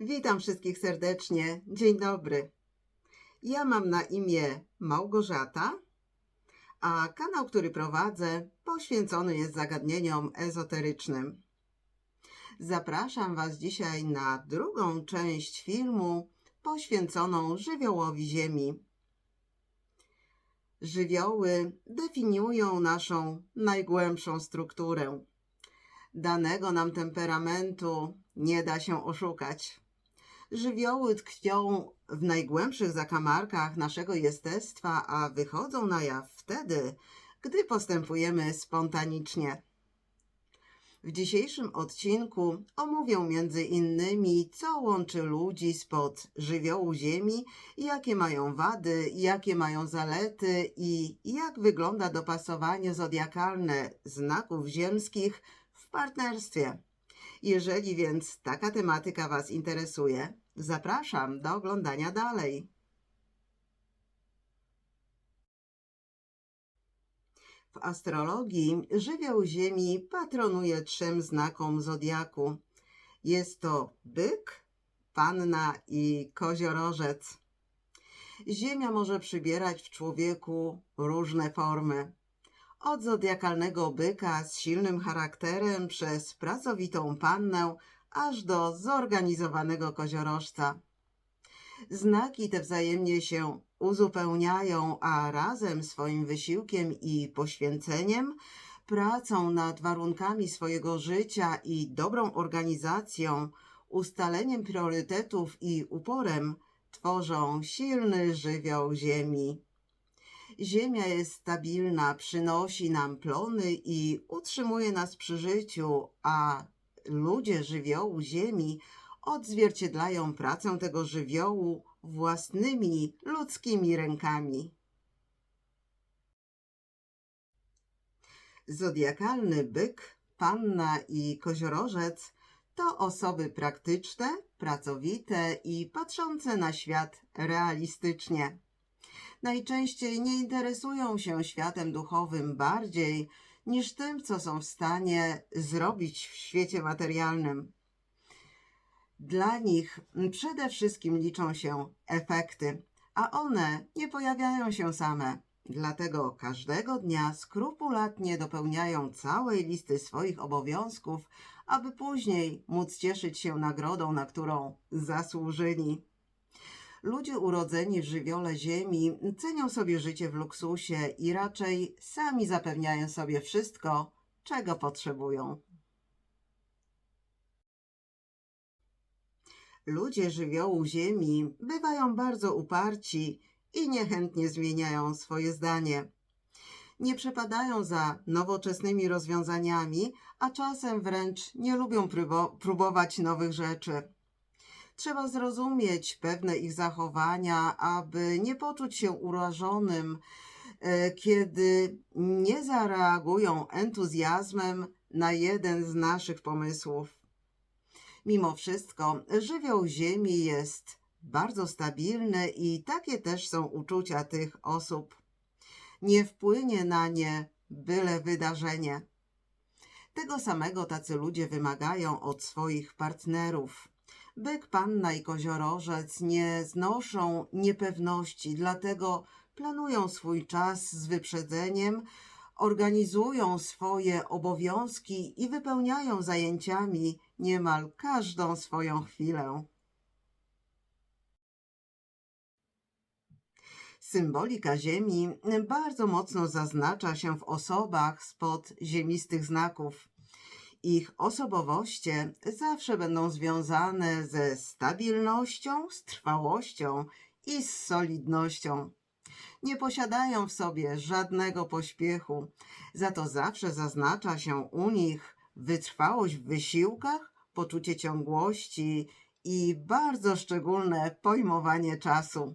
Witam wszystkich serdecznie. Dzień dobry. Ja mam na imię Małgorzata, a kanał, który prowadzę, poświęcony jest zagadnieniom ezoterycznym. Zapraszam Was dzisiaj na drugą część filmu poświęconą żywiołowi Ziemi. Żywioły definiują naszą najgłębszą strukturę. Danego nam temperamentu nie da się oszukać. Żywioły tkwią w najgłębszych zakamarkach naszego jestestwa, a wychodzą na jaw wtedy, gdy postępujemy spontanicznie. W dzisiejszym odcinku omówię między innymi, co łączy ludzi spod żywiołu Ziemi, jakie mają wady, jakie mają zalety i jak wygląda dopasowanie zodiakalne znaków ziemskich w partnerstwie. Jeżeli więc taka tematyka Was interesuje, zapraszam do oglądania dalej. W astrologii żywioł Ziemi patronuje trzem znakom zodiaku. Jest to byk, panna i koziorożec. Ziemia może przybierać w człowieku różne formy. Od zodiakalnego byka z silnym charakterem przez pracowitą pannę, aż do zorganizowanego koziorożca. Znaki te wzajemnie się uzupełniają, a razem swoim wysiłkiem i poświęceniem, pracą nad warunkami swojego życia i dobrą organizacją, ustaleniem priorytetów i uporem tworzą silny żywioł Ziemi. Ziemia jest stabilna, przynosi nam plony i utrzymuje nas przy życiu, a ludzie żywiołu Ziemi odzwierciedlają pracę tego żywiołu własnymi ludzkimi rękami. Zodiakalny byk, panna i koziorożec to osoby praktyczne, pracowite i patrzące na świat realistycznie najczęściej nie interesują się światem duchowym bardziej niż tym, co są w stanie zrobić w świecie materialnym. Dla nich przede wszystkim liczą się efekty, a one nie pojawiają się same. Dlatego każdego dnia skrupulatnie dopełniają całej listy swoich obowiązków, aby później móc cieszyć się nagrodą, na którą zasłużyli. Ludzie urodzeni w żywiole ziemi cenią sobie życie w luksusie i raczej sami zapewniają sobie wszystko, czego potrzebują. Ludzie żywiołu ziemi bywają bardzo uparci i niechętnie zmieniają swoje zdanie. Nie przepadają za nowoczesnymi rozwiązaniami, a czasem wręcz nie lubią próbo- próbować nowych rzeczy. Trzeba zrozumieć pewne ich zachowania, aby nie poczuć się urażonym, e, kiedy nie zareagują entuzjazmem na jeden z naszych pomysłów. Mimo wszystko, żywioł Ziemi jest bardzo stabilny i takie też są uczucia tych osób. Nie wpłynie na nie byle wydarzenie. Tego samego tacy ludzie wymagają od swoich partnerów. Byk, panna i koziorożec nie znoszą niepewności, dlatego planują swój czas z wyprzedzeniem, organizują swoje obowiązki i wypełniają zajęciami niemal każdą swoją chwilę. Symbolika Ziemi bardzo mocno zaznacza się w osobach spod ziemistych znaków. Ich osobowoście zawsze będą związane ze stabilnością, z trwałością i z solidnością. Nie posiadają w sobie żadnego pośpiechu, za to zawsze zaznacza się u nich wytrwałość w wysiłkach, poczucie ciągłości i bardzo szczególne pojmowanie czasu.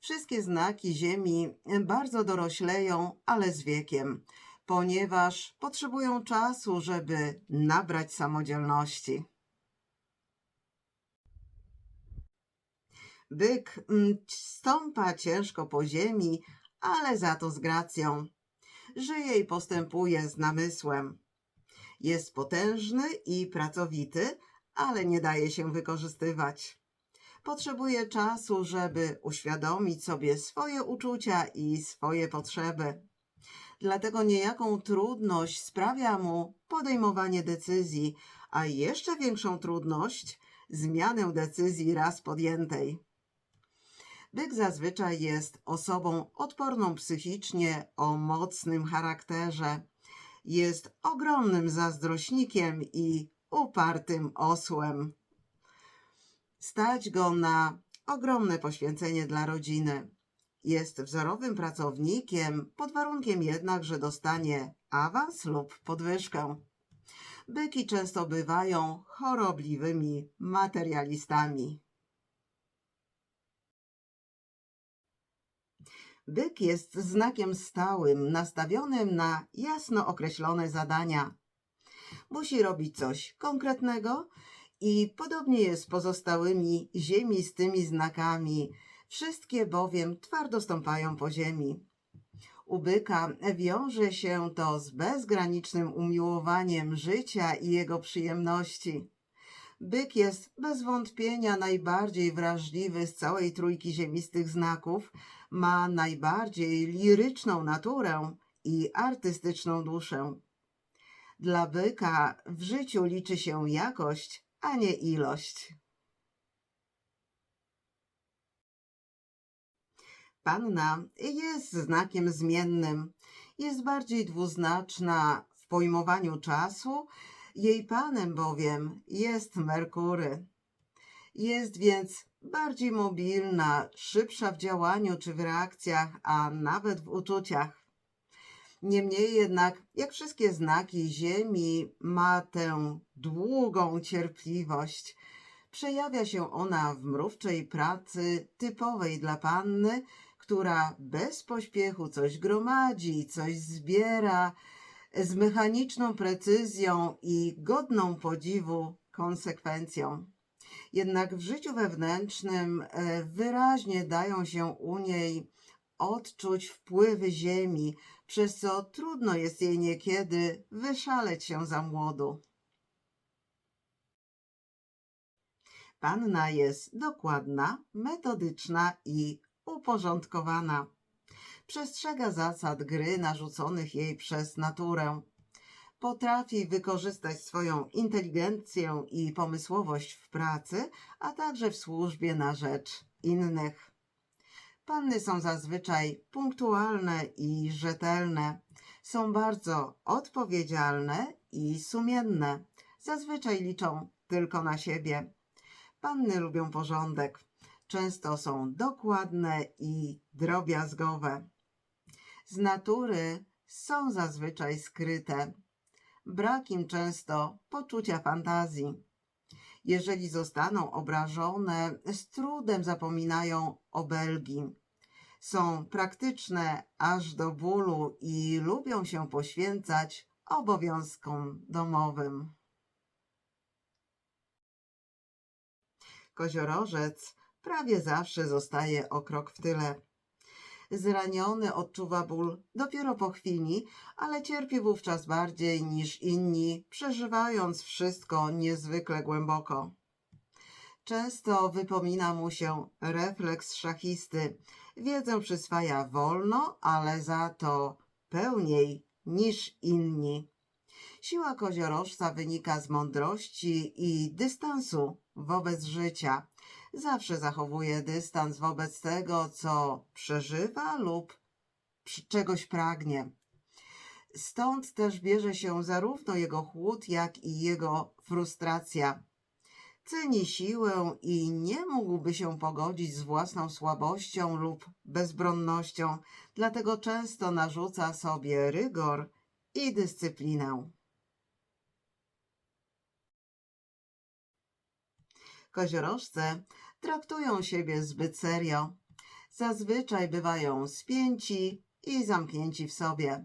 Wszystkie znaki Ziemi bardzo dorośleją, ale z wiekiem ponieważ potrzebują czasu, żeby nabrać samodzielności. Byk stąpa ciężko po ziemi, ale za to z gracją. Żyje i postępuje z namysłem. Jest potężny i pracowity, ale nie daje się wykorzystywać. Potrzebuje czasu, żeby uświadomić sobie swoje uczucia i swoje potrzeby. Dlatego niejaką trudność sprawia mu podejmowanie decyzji, a jeszcze większą trudność zmianę decyzji raz podjętej. Byk zazwyczaj jest osobą odporną psychicznie o mocnym charakterze. Jest ogromnym zazdrośnikiem i upartym osłem. Stać go na ogromne poświęcenie dla rodziny. Jest wzorowym pracownikiem, pod warunkiem jednak, że dostanie awans lub podwyżkę. Byki często bywają chorobliwymi materialistami. Byk jest znakiem stałym, nastawionym na jasno określone zadania. Musi robić coś konkretnego i podobnie jest z pozostałymi ziemistymi znakami. Wszystkie bowiem twardo stąpają po ziemi. U byka wiąże się to z bezgranicznym umiłowaniem życia i jego przyjemności. Byk jest bez wątpienia najbardziej wrażliwy z całej trójki ziemistych znaków, ma najbardziej liryczną naturę i artystyczną duszę. Dla byka w życiu liczy się jakość, a nie ilość. Panna jest znakiem zmiennym. Jest bardziej dwuznaczna w pojmowaniu czasu, jej panem bowiem jest Merkury. Jest więc bardziej mobilna, szybsza w działaniu czy w reakcjach, a nawet w uczuciach. Niemniej jednak, jak wszystkie znaki Ziemi, ma tę długą cierpliwość. Przejawia się ona w mrówczej pracy typowej dla panny, która bez pośpiechu coś gromadzi, coś zbiera, z mechaniczną precyzją i godną podziwu konsekwencją. Jednak w życiu wewnętrznym e, wyraźnie dają się u niej odczuć wpływy ziemi, przez co trudno jest jej niekiedy wyszaleć się za młodu. Panna jest dokładna, metodyczna i uporządkowana. Przestrzega zasad gry narzuconych jej przez naturę. Potrafi wykorzystać swoją inteligencję i pomysłowość w pracy, a także w służbie na rzecz innych. Panny są zazwyczaj punktualne i rzetelne. Są bardzo odpowiedzialne i sumienne. Zazwyczaj liczą tylko na siebie. Panny lubią porządek. Często są dokładne i drobiazgowe. Z natury są zazwyczaj skryte. Brak im często poczucia fantazji. Jeżeli zostaną obrażone, z trudem zapominają o Belgii. Są praktyczne aż do bólu i lubią się poświęcać obowiązkom domowym. Koziorożec prawie zawsze zostaje o krok w tyle. Zraniony odczuwa ból dopiero po chwili, ale cierpi wówczas bardziej niż inni, przeżywając wszystko niezwykle głęboko. Często wypomina mu się refleks szachisty. Wiedzę przyswaja wolno, ale za to pełniej niż inni. Siła koziorożca wynika z mądrości i dystansu wobec życia. Zawsze zachowuje dystans wobec tego, co przeżywa lub czegoś pragnie. Stąd też bierze się zarówno jego chłód, jak i jego frustracja. Ceni siłę i nie mógłby się pogodzić z własną słabością lub bezbronnością, dlatego często narzuca sobie rygor i dyscyplinę. Koziorożce traktują siebie zbyt serio. Zazwyczaj bywają spięci i zamknięci w sobie.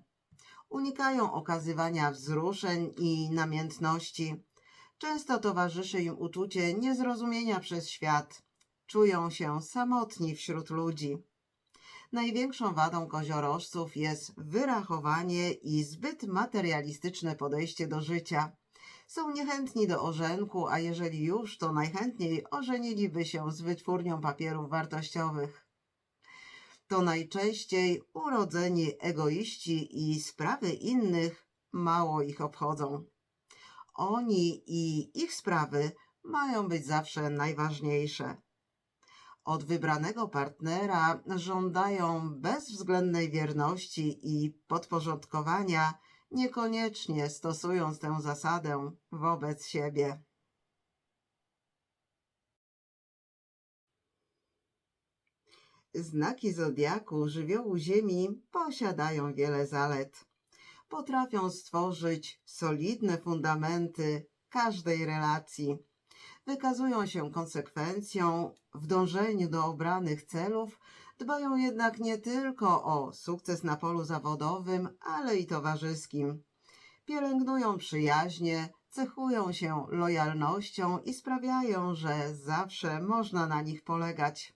Unikają okazywania wzruszeń i namiętności. Często towarzyszy im uczucie niezrozumienia przez świat. Czują się samotni wśród ludzi. Największą wadą koziorożców jest wyrachowanie i zbyt materialistyczne podejście do życia. Są niechętni do orzenku, a jeżeli już, to najchętniej ożeniliby się z wytwórnią papierów wartościowych. To najczęściej urodzeni egoiści i sprawy innych mało ich obchodzą. Oni i ich sprawy mają być zawsze najważniejsze. Od wybranego partnera żądają bezwzględnej wierności i podporządkowania, niekoniecznie stosując tę zasadę wobec siebie. Znaki zodiaku żywiołu Ziemi posiadają wiele zalet. Potrafią stworzyć solidne fundamenty każdej relacji. Wykazują się konsekwencją w dążeniu do obranych celów, dbają jednak nie tylko o sukces na polu zawodowym, ale i towarzyskim. Pielęgnują przyjaźnie, cechują się lojalnością i sprawiają, że zawsze można na nich polegać.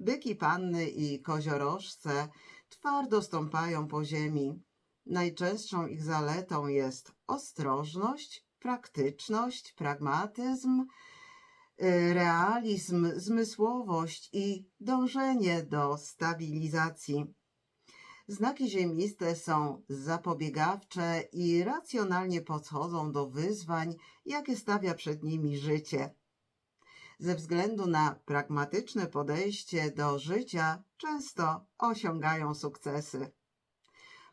Byki panny i koziorożce twardo stąpają po ziemi. Najczęstszą ich zaletą jest ostrożność, praktyczność, pragmatyzm, realizm, zmysłowość i dążenie do stabilizacji. Znaki ziemiste są zapobiegawcze i racjonalnie podchodzą do wyzwań, jakie stawia przed nimi życie. Ze względu na pragmatyczne podejście do życia, często osiągają sukcesy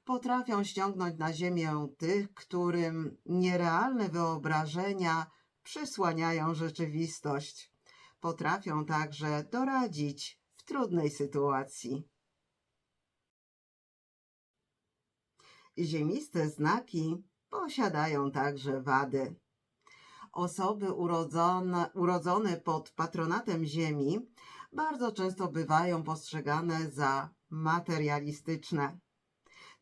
potrafią ściągnąć na ziemię tych, którym nierealne wyobrażenia przysłaniają rzeczywistość. Potrafią także doradzić w trudnej sytuacji. Ziemiste znaki posiadają także wady. Osoby urodzone, urodzone pod patronatem Ziemi bardzo często bywają postrzegane za materialistyczne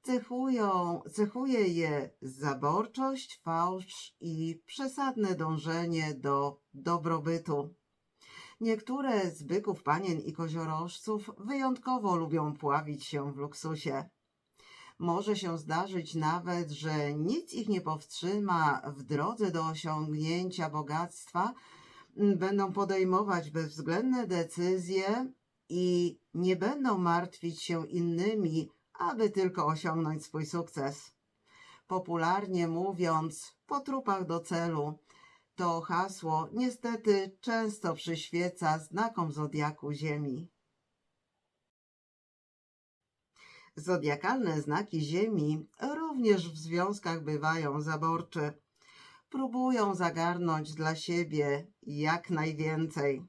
cechują, cechuje je zaborczość, fałsz i przesadne dążenie do dobrobytu. Niektóre z byków panien i koziorożców wyjątkowo lubią pławić się w luksusie. Może się zdarzyć nawet, że nic ich nie powstrzyma w drodze do osiągnięcia bogactwa, będą podejmować bezwzględne decyzje i nie będą martwić się innymi, aby tylko osiągnąć swój sukces. Popularnie mówiąc, po trupach do celu, to hasło niestety często przyświeca znakom zodiaku Ziemi. Zodiakalne znaki Ziemi również w związkach bywają zaborcze. Próbują zagarnąć dla siebie jak najwięcej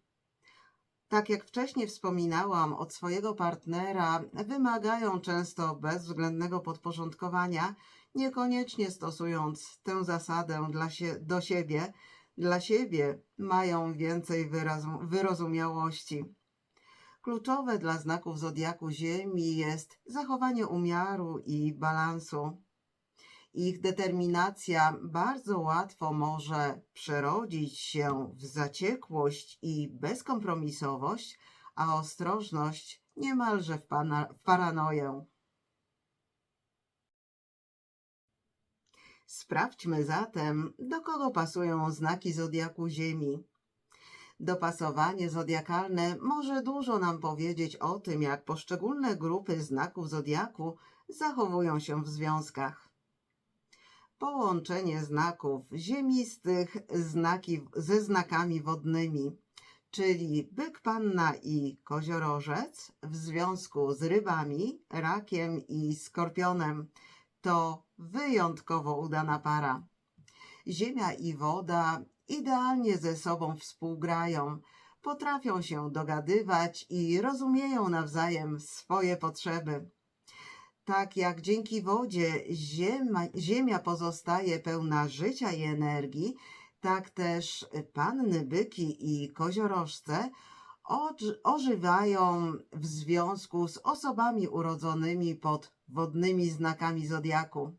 tak jak wcześniej wspominałam, od swojego partnera wymagają często bezwzględnego podporządkowania, niekoniecznie stosując tę zasadę dla się, do siebie. Dla siebie mają więcej wyrozumiałości. Kluczowe dla znaków zodiaku Ziemi jest zachowanie umiaru i balansu. Ich determinacja bardzo łatwo może przerodzić się w zaciekłość i bezkompromisowość, a ostrożność niemalże w, pana, w paranoję. Sprawdźmy zatem, do kogo pasują znaki zodiaku Ziemi. Dopasowanie zodiakalne może dużo nam powiedzieć o tym, jak poszczególne grupy znaków zodiaku zachowują się w związkach połączenie znaków ziemistych znaki, ze znakami wodnymi, czyli byk panna i koziorożec w związku z rybami, rakiem i skorpionem. To wyjątkowo udana para. Ziemia i woda idealnie ze sobą współgrają, potrafią się dogadywać i rozumieją nawzajem swoje potrzeby. Tak jak dzięki wodzie ziemia, ziemia pozostaje pełna życia i energii, tak też panny byki i koziorożce ożywają w związku z osobami urodzonymi pod wodnymi znakami zodiaku.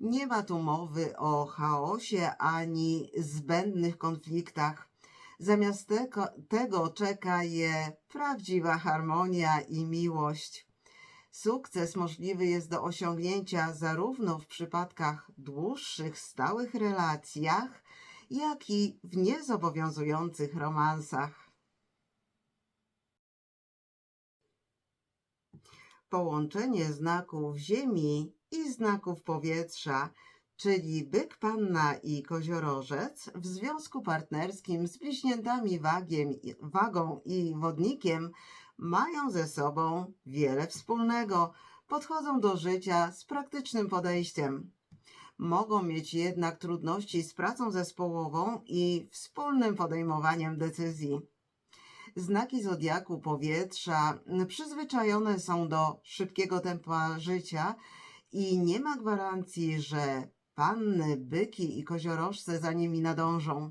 Nie ma tu mowy o chaosie ani zbędnych konfliktach. Zamiast tego, tego czeka je prawdziwa harmonia i miłość. Sukces możliwy jest do osiągnięcia zarówno w przypadkach dłuższych, stałych relacjach, jak i w niezobowiązujących romansach. Połączenie znaków Ziemi i znaków powietrza, czyli byk, panna i koziorożec w związku partnerskim z bliźniętami wagiem, wagą i wodnikiem mają ze sobą wiele wspólnego, podchodzą do życia z praktycznym podejściem. Mogą mieć jednak trudności z pracą zespołową i wspólnym podejmowaniem decyzji. Znaki zodiaku powietrza przyzwyczajone są do szybkiego tempa życia i nie ma gwarancji, że panny, byki i koziorożce za nimi nadążą.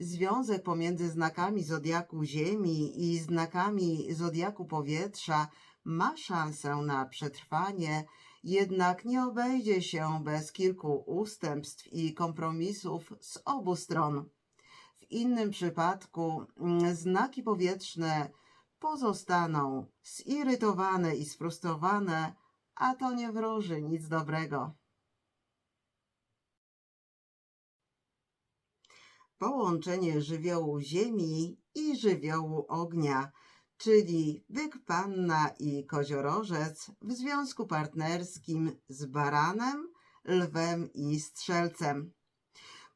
Związek pomiędzy znakami zodiaku Ziemi i znakami zodiaku powietrza ma szansę na przetrwanie, jednak nie obejdzie się bez kilku ustępstw i kompromisów z obu stron. W innym przypadku mm, znaki powietrzne pozostaną zirytowane i sfrustrowane, a to nie wróży nic dobrego. Połączenie żywiołu ziemi i żywiołu ognia, czyli byk, panna i koziorożec w związku partnerskim z baranem, lwem i strzelcem.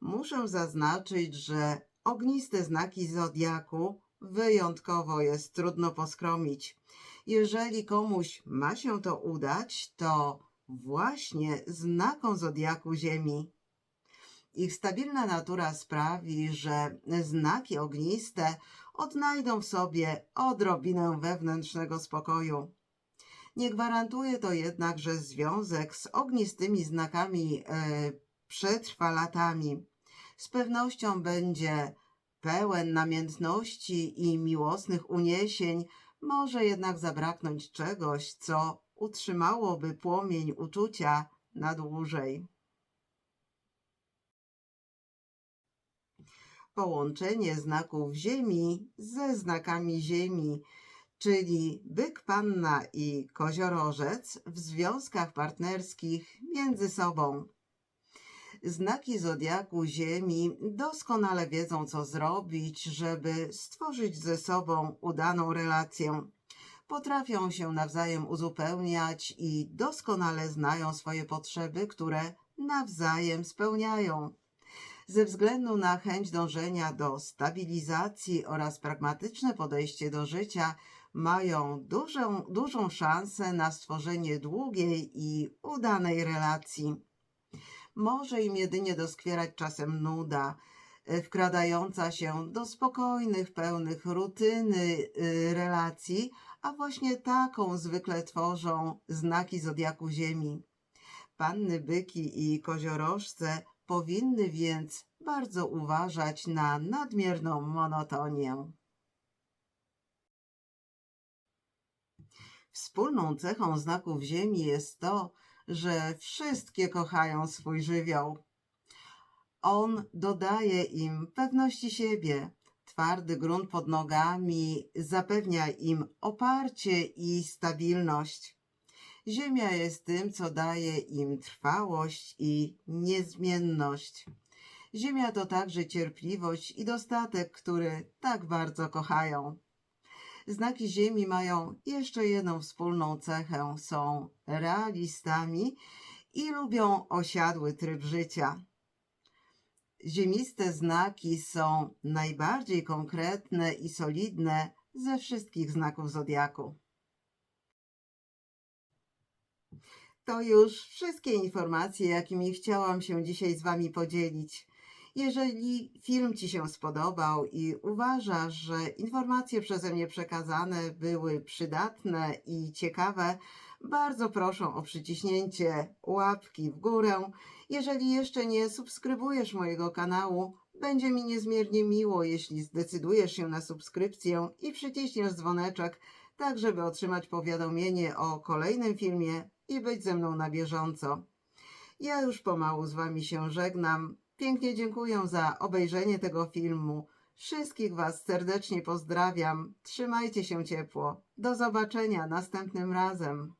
Muszę zaznaczyć, że ogniste znaki zodiaku wyjątkowo jest trudno poskromić. Jeżeli komuś ma się to udać, to właśnie znakom zodiaku Ziemi. Ich stabilna natura sprawi, że znaki ogniste odnajdą w sobie odrobinę wewnętrznego spokoju. Nie gwarantuje to jednak, że związek z ognistymi znakami e, przetrwa latami. Z pewnością będzie pełen namiętności i miłosnych uniesień, może jednak zabraknąć czegoś, co utrzymałoby płomień uczucia na dłużej. Połączenie znaków Ziemi ze znakami Ziemi, czyli byk, panna i koziorożec w związkach partnerskich między sobą. Znaki zodiaku Ziemi doskonale wiedzą, co zrobić, żeby stworzyć ze sobą udaną relację. Potrafią się nawzajem uzupełniać i doskonale znają swoje potrzeby, które nawzajem spełniają. Ze względu na chęć dążenia do stabilizacji oraz pragmatyczne podejście do życia, mają dużą, dużą szansę na stworzenie długiej i udanej relacji może im jedynie doskwierać czasem nuda, e, wkradająca się do spokojnych, pełnych rutyny y, relacji, a właśnie taką zwykle tworzą znaki zodiaku Ziemi. Panny byki i koziorożce powinny więc bardzo uważać na nadmierną monotonię. Wspólną cechą znaków Ziemi jest to, że wszystkie kochają swój żywioł. On dodaje im pewności siebie. Twardy grunt pod nogami zapewnia im oparcie i stabilność. Ziemia jest tym, co daje im trwałość i niezmienność. Ziemia to także cierpliwość i dostatek, który tak bardzo kochają. Znaki Ziemi mają jeszcze jedną wspólną cechę: są realistami i lubią osiadły tryb życia. Ziemiste znaki są najbardziej konkretne i solidne ze wszystkich znaków zodiaku. To już wszystkie informacje, jakimi chciałam się dzisiaj z Wami podzielić. Jeżeli film Ci się spodobał i uważasz, że informacje przeze mnie przekazane były przydatne i ciekawe, bardzo proszę o przyciśnięcie łapki w górę. Jeżeli jeszcze nie subskrybujesz mojego kanału, będzie mi niezmiernie miło, jeśli zdecydujesz się na subskrypcję i przyciśniesz dzwoneczek, tak żeby otrzymać powiadomienie o kolejnym filmie i być ze mną na bieżąco. Ja już pomału z Wami się żegnam. Pięknie dziękuję za obejrzenie tego filmu. Wszystkich Was serdecznie pozdrawiam. Trzymajcie się ciepło. Do zobaczenia następnym razem.